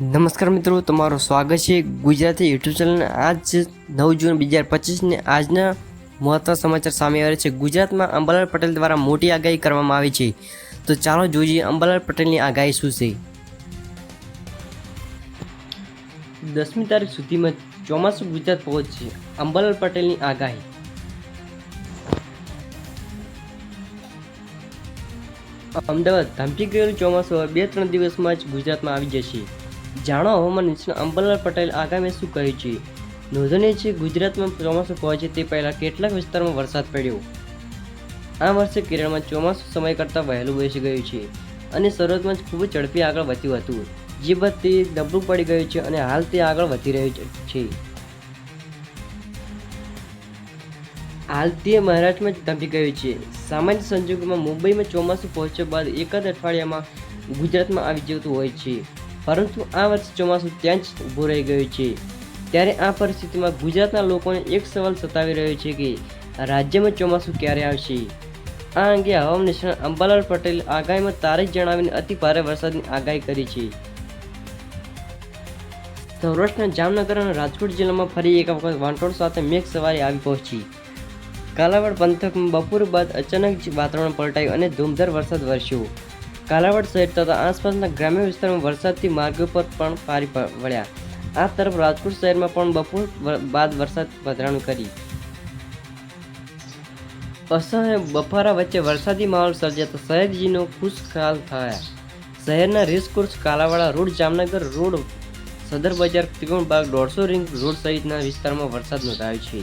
નમસ્કાર મિત્રો, તમારું સ્વાગત છે ગુજરાતી યુટ્યુબ ચેનલ આજ નવ જૂન બે હજાર પચીસને આજના મહત્વ સમાચાર સામે આવ્યા છે. ગુજરાતમાં અંબાલાલ પટેલ દ્વારા મોટી આગાહી કરવામાં આવી છે. તો ચાલો જોઈએ અંબાલાલ પટેલની આગાહી શું છે. દસમી તારીખ સુધીમાં ચોમાસું ગુજરાત પહોંચશે. અંબાલાલ પટેલની આગાહી. અમદાવાદ ધમકી ગયેલું ચોમાસું બે ત્રણ દિવસમાં જ ગુજરાતમાં આવી જશે. જાણો હવામાન નિષ્ણાત અંબલાલ પટેલ આગામી શું કહ્યું છે? નોંધનીય છે, ગુજરાતમાં ચોમાસું પહોંચે તે પહેલાં કેટલાક વિસ્તારમાં વરસાદ પડ્યો. આ વર્ષે કેરળમાં ચોમાસું સમય કરતાં વહેલું બેસી ગયું છે અને શરૂઆતમાં જ ખૂબ જ ઝડપી આગળ વધ્યું હતું. જે બાદ તે નબળું પડી ગયું છે અને હાલ તે આગળ વધી રહ્યું છે. હાલ તે મહારાષ્ટ્રમાં જ ધમકી ગયું છે. સામાન્ય સંજોગોમાં મુંબઈમાં ચોમાસું પહોંચ્યા બાદ એકાદ અઠવાડિયામાં ગુજરાતમાં આવી જતું હોય છે. પરંતુ આ વર્ષે ચોમાસું ત્યાં જ ઊભું રહી ગયું છે. ત્યારે આ પરિસ્થિતિમાં ગુજરાતના લોકોને એક સવાલ સતાવી રહ્યો છે કે, રાજ્યમાં ચોમાસું ક્યારે આવશે? આ અંગે હવામાન નિષ્ણાત અંબાલાલ પટેલ આગાહીમાં તારીખ જણાવીને અતિ ભારે વરસાદની આગાહી કરી છે. સૌરાષ્ટ્રના જામનગર અને રાજકોટ જિલ્લામાં ફરી એક વખત વાંટોળ સાથે મેઘ સવારી આવી પહોંચી. કાલાવાડ પંથકમાં બપોર બાદ અચાનક જ વાતાવરણ પલટાયું અને ધૂમધર વરસાદ વરસ્યો. કાલાવાડ શહેર તથા આસપાસના ગ્રામ્ય વિસ્તારમાં વરસાદથી માર્ગો પર પણ પારી વળ્યા. આ તરફ રાજકોટ શહેરમાં પણ બપોર બાદ વરસાદ પધરાણ કરી. અસહ્ય બફારા વચ્ચે વરસાદી માહોલ સર્જાતા શહેરજીનો ખુશખાલ થયા. શહેરના racecourse Kalawad road, Jamnagar road, Sadar Bazaar, Trikon બાગ, દોઢસો રિંગ રોડ સહિતના વિસ્તારમાં વરસાદ નોંધાયો છે.